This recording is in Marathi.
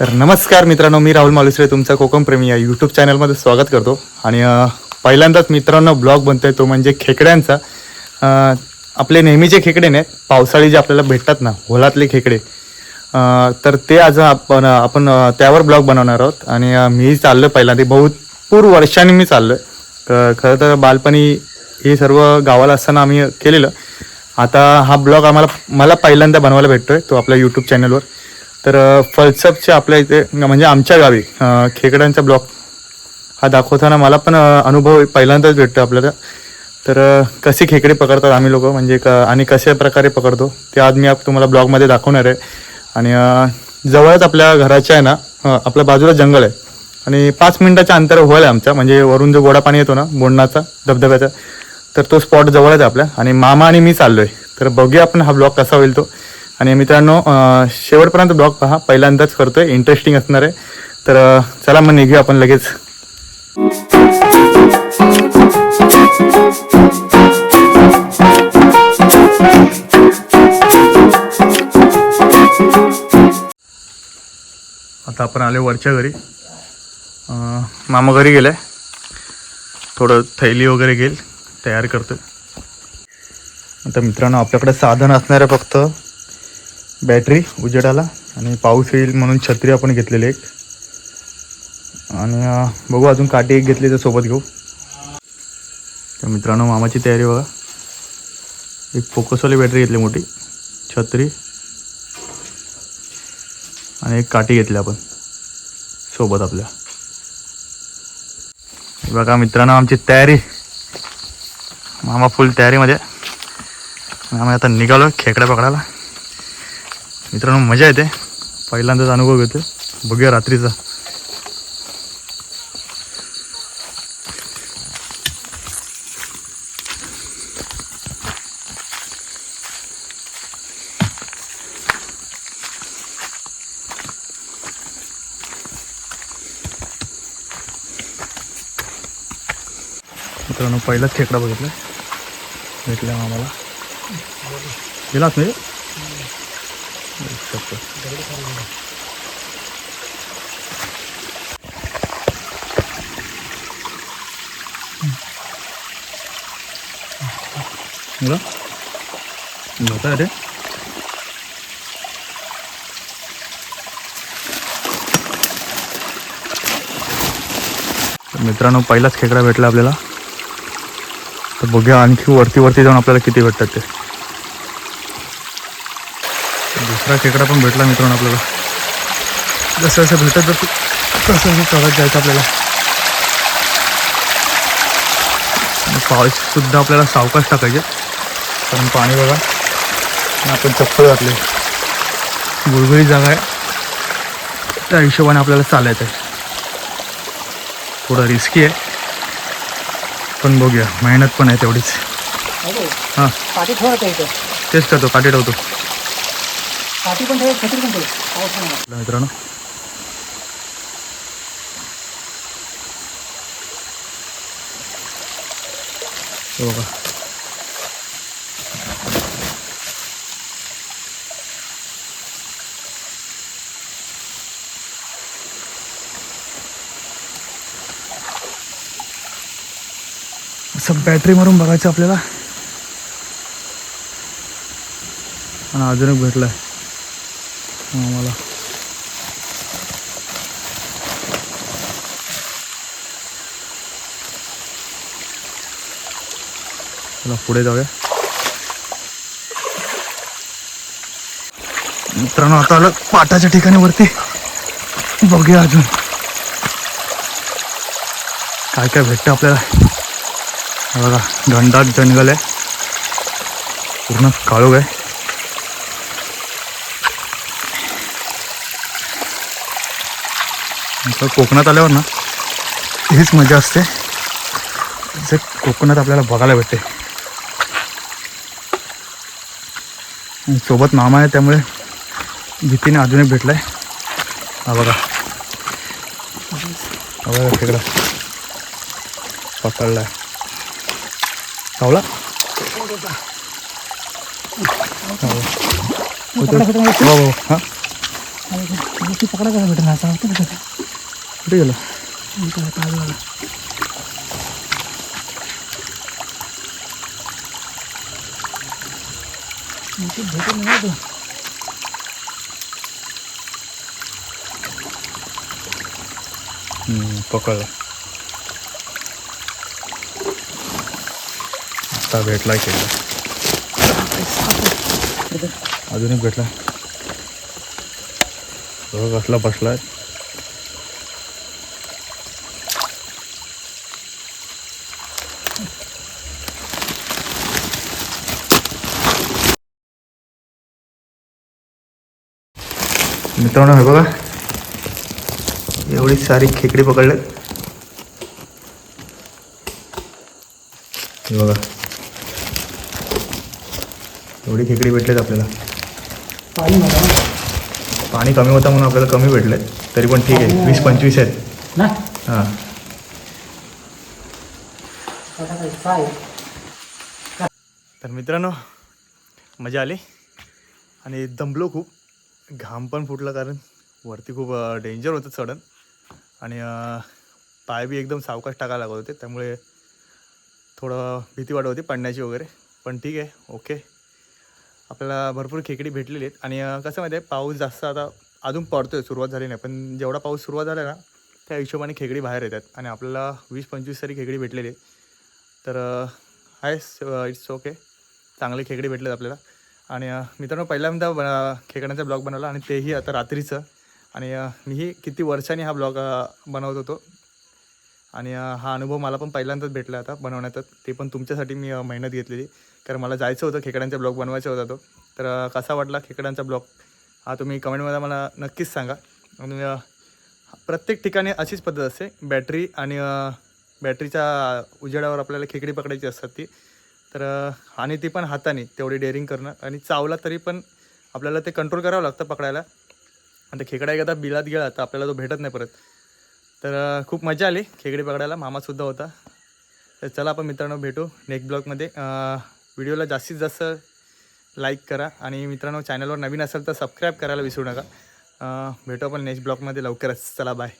तर नमस्कार मित्रांनो मी राहुल मालुसरे तुमचा कोकम प्रेमी या यूट्यूब चॅनलमध्ये स्वागत करतो. आणि पहिल्यांदाच मित्रांनो ब्लॉग बनतो आहे तो म्हणजे खेकड्यांचा. आपले नेहमीचे खेकडे नाही पावसाळी जे आपल्याला भेटतात ना होलातले खेकडे तर ते आज आपण आपण त्यावर ब्लॉग बनवणार आहोत. आणि मी चाललो पहिल्यांदा भरपूर वर्षांनी मी चाललो आहे खरं तर बालपणी हे सर्व गावाला असताना आम्ही केलेलं. आता हा ब्लॉग आम्हाला मला पहिल्यांदा बनवायला भेटतो आहे तो आपल्या यूट्यूब चॅनलवर तर फलसपचे आपल्या इथे म्हणजे आमच्या गावी खेकड्यांचा ब्लॉक हा दाखवताना मला पण अनुभव पहिल्यांदाच भेटतो आपल्याला. तर कसे खेकडे पकडतात आम्ही लोक म्हणजे क आणि कशा प्रकारे पकडतो ते आज मी आप तुम्हाला ब्लॉगमध्ये दाखवणार आहे. आणि जवळच आपल्या घराच्या आहे ना आपल्या बाजूला जंगल आहे. आणि पाच मिनिटाच्या अंतर होईल आमचा म्हणजे वरून जो गोडा पाणी येतो ना बोंडणाचा धबधब्याचा तर तो स्पॉट जवळच आहे आपल्या. आणि मामा आणि मी चाललो आहे तर बघूया आपण हा ब्लॉग कसा होईल तो. आणि मित्रांनो शेवटपर्यंत ब्लॉग पहा. पहिल्यांदाच करतोय. इंटरेस्टिंग असणार आहे. तर चला मग निघूया आपण लगेच. आता आपण आलो वरच्या घरी. मामा घरी गेलाय. थोडं थैली वगैरे घेईल. तयार करतोय. आता मित्रांनो आपल्याकडे साधन असणार आहे फक्त. बॅटरी उजेडाला आणि पाऊस येईल म्हणून छत्री आपण घेतलेली एक. आणि बघू अजून काठी एक घेतली तर सोबत घेऊ. तर मित्रांनो मामाची तयारी बघा. एक फोकसवाली बॅटरी घेतली मोठी. छत्री. आणि एक काठी घेतली आपण. सोबत आपल्या. बघा मित्रांनो आमची तयारी. मामा फुल तयारीमध्ये. आम्ही आता निघालो खेकड्या पकडायला. मित्रांनो मजा येते. पहिल्यांदाच अनुभव घेतो बघूया रात्रीचा. मित्रांनो पहिलाच खेकडा बघितला. भेटला आम्हाला. गेलाच नाही म्हणजे? मुला मित्रांनो पहिलाच खेकडा भेटला आपल्याला. तर बघूया आणखी वरती वरती जाऊन आपल्याला किती भेटतात ते. दुसरा खेकडा पण भेटला मित्रांनो आपल्याला. जसं जसं भेटत जातो तसं तसं चढत जायचं आपल्याला. आणि पाऊस सुद्धा आपल्याला सावकाश टाकायचे. कारण पाणी बघा आपण चप्पल घातले. गुळगुळी जागा आहे. त्या हिशोबाने आपल्याला चालायचं आहे. थोडं रिस्की आहे. पण बघूया मेहनत पण आहे तेवढीच. हां. तेच करतो काठी ठेवतो. पाठी पण ठेव छत्री पण ठेव. पाऊस पण मित्रांनो. बघा. असं बॅटरी मारून बघायचं आपल्याला. आणि अजून एक भेटलाय. आम्हाला चला पुढे जाऊया. मित्रांनो आता आलं पाटाच्या ठिकाणी वरती. बघूया अजून. काय काय भेटतं आपल्याला? बघा घनदाट जंगल आहे. पूर्ण काळोख आहे. आता कोकणात आल्यावर ना हीच मजा असते. जे कोकणात आपल्याला बघायला भेटते. सोबत मामा आहे त्यामुळे भीतीने अजून एक भेटलाय. हा बघा. हा बघा तिकडं पकडलाय. चावला? हो हो. हां पकडा कसा भेटेल का कुठे गेलं? ताजवाला पकडला. आता भेटला केला अजून एक भेटला. बघ कसला बसलाय. मित्रांनो हे बघा. एवढी सारी खेकडी पकडलेत हे बघा. एवढी खेकडी भेटलेत आपल्याला. पाणी कमी होता म्हणून आपल्याला कमी भेटलेत. तरी पण ठीक आहे. वीस पंचवीस आहेत. हां. तर मित्रांनो मजा आली. आणि दमलो खूप. घाम पण फुटला कारण वरती खूप डेंजर होतं चढण आणि पाय बी एकदम सावकाश टाकायला लागत होते. त्यामुळे थोडं भीती वाटत होती पडण्याची वगैरे. पण ठीक आहे ओके आपल्याला भरपूर खेकडी भेटलेली आहेत. आणि कसं माहिती आहे पाऊस जास्त आता अजून पडतो आहे सुरुवात झाली नाही. पण जेवढा पाऊस सुरुवात झाला ना त्या हिशोबाने खेकडी बाहेर येतात. आणि आपल्याला वीस पंचवीस तरी खेकडी भेटलेली आहे तर आहे इट्स ओके चांगले खेकडे भेटलेत आपल्याला. आणि मित्रांनो पहिल्यांदा बन खेकड्यांचा ब्लॉग बनवला आणि तेही आता रात्रीचं. आणि मीही किती वर्षांनी हा ब्लॉग बनवत होतो. आणि हा अनुभव मला पण पहिल्यांदाच भेटला आता बनवण्याचा. ते पण तुमच्यासाठी मी मेहनत घेतलेली. कारण मला जायचं होतं खेकड्यांचा ब्लॉग बनवायचा होता तो. तर कसा वाटला खेकड्यांचा ब्लॉग? हा तुम्ही कमेंटमध्ये मला नक्कीच सांगा. आणि प्रत्येक ठिकाणी अशीच पद्धत असते. बॅटरी आणि बॅटरीच्या उजेडावर आपल्याला खेकडी पकडायची असतात ती. तर आणि ती पण हाताने तेवढी डेअरिंग करणं आणि चावला तरी पण आपल्याला ते कंट्रोल करावं लागतं पकडायला. आणि ते खेकडा एकदा बिलात गेला तर आपल्याला तो भेटत नाही परत. तर खूप मजा आली खेकडे पकडायला. मामासुद्धा होता. तर चला आपण मित्रांनो भेटू नेक्स्ट ब्लॉगमध्ये व्हिडिओला जास्तीत जास्त लाईक करा आणि मित्रांनो चॅनलवर नवीन असेल तर सबस्क्राईब करायला विसरू नका. भेटू आपण नेक्स्ट ब्लॉगमध्ये लवकरच. चला बाय